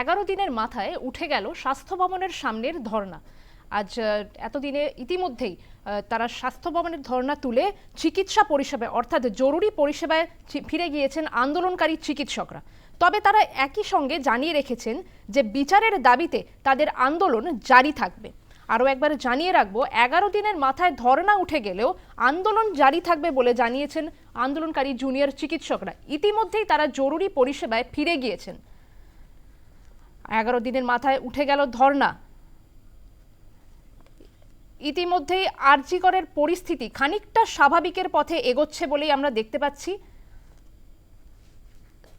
এগারো দিনের মাথায় উঠে গেল স্বাস্থ্য ভবনের সামনের ধর্ণা। আজ এতদিনে ইতিমধ্যেই তারা স্বাস্থ্য ভবনের ধর্ণা তুলে চিকিৎসা পরিষেবায়, অর্থাৎ জরুরি পরিষেবায় ফিরে গিয়েছেন আন্দোলনকারী চিকিৎসকরা। তবে তারা একই সঙ্গে জানিয়ে রেখেছেন যে বিচারের দাবিতে তাদের আন্দোলন জারি থাকবে। আরও একবার জানিয়ে রাখব, এগারো দিনের মাথায় ধর্ণা উঠে গেলেও আন্দোলন জারি থাকবে বলে জানিয়েছেন আন্দোলনকারী জুনিয়র চিকিৎসকরা। ইতিমধ্যেই তারা জরুরি পরিষেবায় ফিরে গিয়েছেন। এগারো দিনের মাথায় উঠে গেল ধর্ণা। ইতিমধ্যেই আরজিকরের পরিস্থিতি খানিকটা স্বাভাবিকের পথে এগোচ্ছে বলেই আমরা দেখতে পাচ্ছি।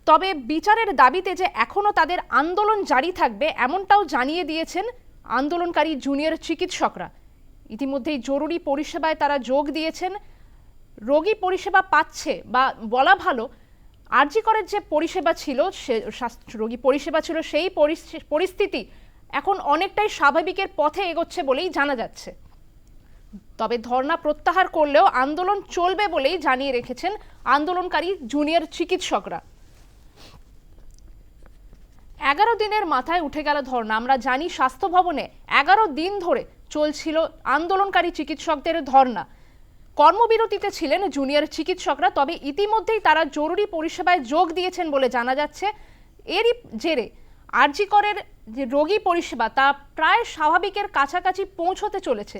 তবে বিচারের দাবিতে যে এখনও তাদের আন্দোলন জারি থাকবে, এমনটাও জানিয়ে দিয়েছেন আন্দোলনকারী জুনিয়র চিকিৎসকরা। ইতিমধ্যেই জরুরি পরিষেবায় তারা যোগ দিয়েছেন। রোগী পরিষেবা পাচ্ছে বা বলা ভালো আরজিকরের যে পরিষেবা ছিল, সে স্বাস্থ্য রোগী পরিষেবা ছিল, সেই পরিস্থি- পরিস্থিতি এখন অনেকটাই স্বাভাবিকের পথে এগোচ্ছে বলেই জানা যাচ্ছে। তবে ধর্ণা প্রত্যাহার করলেও আন্দোলন চলবে বলেই জানিয়ে রেখেছেন আন্দোলনকারী জুনিয়র চিকিৎসকরা। এগারো দিনের মাথায় উঠে গেল ধর্ণা। আমরা জানি স্বাস্থ্য ভবনে এগারো দিন ধরে চলছিল আন্দোলনকারী চিকিৎসকদের ধর্ণা। কর্মবিরতিতে ছিলেন জুনিয়র চিকিৎসকরা, তবে ইতিমধ্যেই তারা জরুরি পরিষেবায় যোগ দিয়েছেন বলে জানা যাচ্ছে। এরই জেরে আরজিকরের যে রোগী পরিষেবা, তা প্রায় স্বাভাবিকের কাছাকাছি পৌঁছতে চলেছে।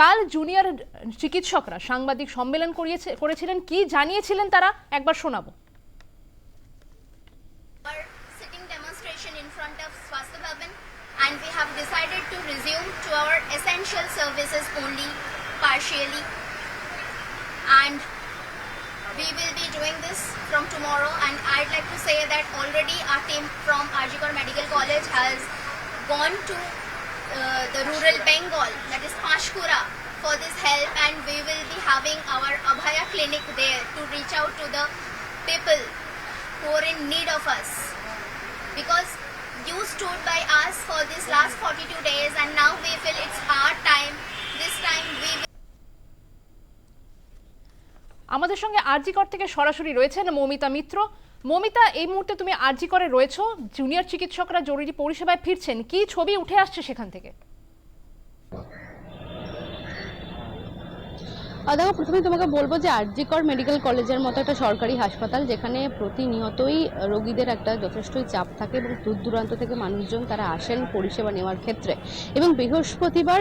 কাল জুনিয়র চিকিৎসকরা সাংবাদিক সম্মেলন করিয়েছে, করেছিলেন। কি জানিয়েছিলেন তারা? একবার শোনাবো। And we have decided to resume to our essential services only partially. And we will be doing this from tomorrow. And I'd like to say that already our team from Arjikar Medical College has gone to uh, the rural Bengal that is Pashkura for this help. And we will be having our Abhaya clinic there to reach out to the people who are in need of us. Because you stood by us for this last 42 days, and now we feel it's our time. This time we will আমাদের সঙ্গে আরজিকর থেকে সরাসরি রয়েছেন মৌমিতা মিত্র। মমিতা, এই মুহূর্তে তুমি আরজি করে রয়েছো। জুনিয়র চিকিৎসকরা জরুরি পরিষেবায় ফিরছেন। কি ছবি উঠে আসছে সেখান থেকে? দেখো প্রথমে তোমাকে বলব যে আরজিকর মেডিকেল কলেজের মতো একটা সরকারি হাসপাতাল, যেখানে প্রতিনিয়তই রোগীদের একটা যথেষ্টই চাপ থাকে এবং দূর দূরান্ত থেকে মানুষজন তারা আসেন পরিষেবা নেওয়ার ক্ষেত্রে। এবং বৃহস্পতিবার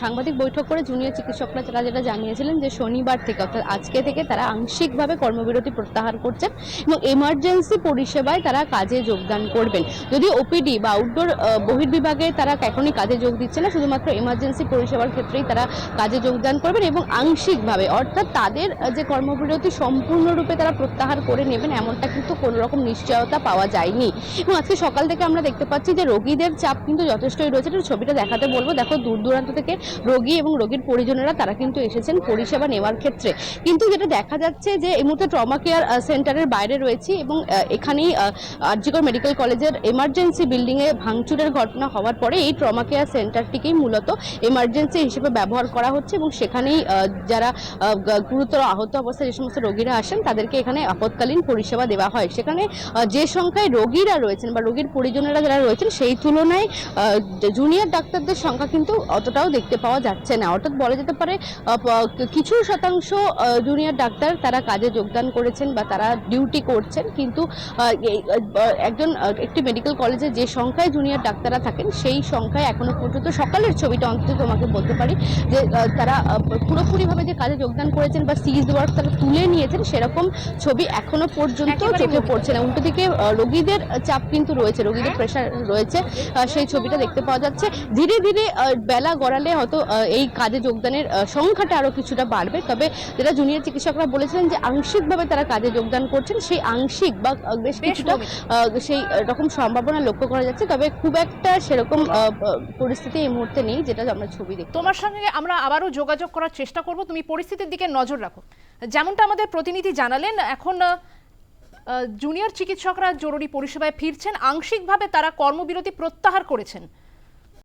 সাংবাদিক বৈঠক করে জুনিয়র চিকিৎসকরা তারা যেটা জানিয়েছিলেন যে শনিবার থেকে, অর্থাৎ আজকে থেকে তারা আংশিকভাবে কর্মবিরতি প্রত্যাহার করছেন এবং এমার্জেন্সি পরিষেবায় তারা কাজে যোগদান করবেন। যদি ওপিডি বা আউটডোর বহির্বিভাগে তারা এখনই কাজে যোগ দিচ্ছে না, শুধুমাত্র এমার্জেন্সি পরিষেবার ক্ষেত্রেই তারা কাজে যোগদান করবেন এবং আংশিকভাবে, অর্থাৎ তাদের যে কর্মবিরতি সম্পূর্ণরূপে তারা প্রত্যাহার করে নেবেন, এমনটা কিন্তু কোনো রকম নিশ্চয়তা পাওয়া যায়নি। এবং আজকে সকাল থেকে আমরা দেখতে পাচ্ছি যে রোগীদের চাপ কিন্তু যথেষ্টই রয়েছে। ছবিটা দেখাতে বলব। দেখো, দূর দূরান্ত থেকে রোগী এবং রোগীর পরিজনেরা তারা কিন্তু এসেছেন পরিষেবা নেওয়ার ক্ষেত্রে। কিন্তু যেটা দেখা যাচ্ছে যে এই মুহূর্তে ট্রমা কেয়ার সেন্টারের বাইরে রয়েছি এবং এখানেই আরজিকর মেডিকেল কলেজের এমার্জেন্সি বিল্ডিংয়ে ভাঙচুরের ঘটনা হওয়ার পরে এই ট্রমা কেয়ার সেন্টারটিকেই মূলত এমার্জেন্সি হিসেবে ব্যবহার করা হচ্ছে এবং সেখানেই যারা গুরুতর আহত অবস্থায় যে সমস্ত রোগীরা আসেন তাদেরকে এখানে আপৎকালীন পরিষেবা দেওয়া হয়। সেখানে যে সংখ্যায় রোগীরা রয়েছেন বা রোগীর পরিজনেরা যারা রয়েছেন সেই তুলনায় জুনিয়র ডাক্তারদের সংখ্যা কিন্তু অতটাও দেখতে পাওয়া যাচ্ছে না। অর্থাৎ বলা যেতে পারে কিছু শতাংশ জুনিয়র ডাক্তার তারা কাজে যোগদান করেছেন বা তারা ডিউটি করছেন। কিন্তু একজন একটি মেডিকেল কলেজে যে সংখ্যায় জুনিয়র ডাক্তাররা থাকেন সেই সংখ্যায় এখনও পর্যন্ত সকালের ছবিটা অন্তত তোমাকে বলতে পারি যে তারা আহ, পুরোপুরিভাবে যে কাজে যোগদান করেছেন বা সিজ ওয়ার্ক তারা তুলে নিয়েছেন সেরকম ছবি এখনও পর্যন্ত চোখে পড়ছে না। উল্টো দিকে রোগীদের চাপ কিন্তু রয়েছে রোগীদের প্রেশার রয়েছে সেই ছবিটা দেখতে পাওয়া যাচ্ছে। ধীরে ধীরে বেলা গড়ালে হয়তো এই কাজে যোগদানের সংখ্যাটা আরও কিছুটা বাড়বে। তবে যেটা জুনিয়র চিকিৎসকরা বলেছিলেন যে আংশিকভাবে তারা কাজে যোগদান করছেন সেই আংশিক বা বেশ কিছুটা সেই রকম সম্ভাবনা লক্ষ্য করা যাচ্ছে। তবে খুব একটা সেরকম পরিস্থিতি এই মুহূর্তে নেই যেটা আমরা ছবি দেখতে তোমার সঙ্গে আমরা আবারও যোগাযোগ করার চেষ্টা করব, তুমি পরিস্থিতির দিকে নজর রাখো। যেমনটা আমাদের প্রতিনিধি জানালেন, এখন জুনিয়র চিকিৎসকরা জরুরি পরিষেবায় ফিরছেন। আংশিকভাবে তারা কর্মবিরতি প্রত্যাহার করেছেন।